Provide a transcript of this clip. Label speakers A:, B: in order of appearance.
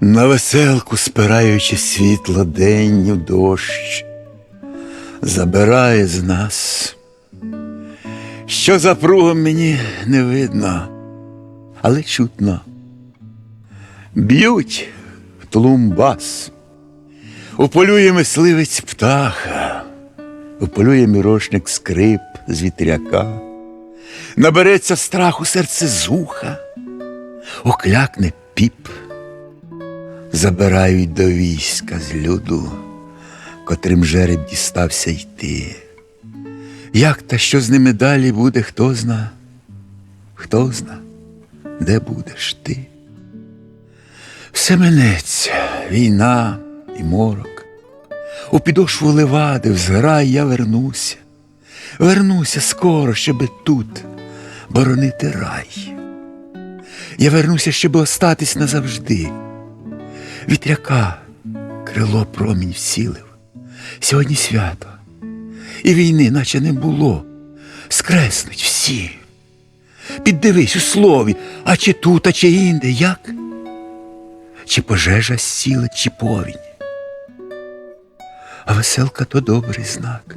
A: На веселку, спираючи світло денню дощ, забирає з нас. Що за пругом мені не видно, але чутно. Б'ють в тлумбас, уполює мисливець птаха, уполює мірошник скрип з вітряка, набереться страху серце зуха, оклякне піп забирають до війська з люду, котрим жереб дістався йти. Як та що з ними далі буде, хто зна, хто зна, де будеш ти? Все минеться, війна і морок. У підошву левади, в зграй я вернуся, вернуся скоро, щоби тут боронити рай. Я вернуся, щоб остатись назавжди. Вітряка крило промінь всілив. Сьогодні свято, і війни, наче не було. Скреснуть всі. Піддивись у слові, а чи тут, а чи інде, як? Чи пожежа сіла, чи повінь. А веселка то добрий знак.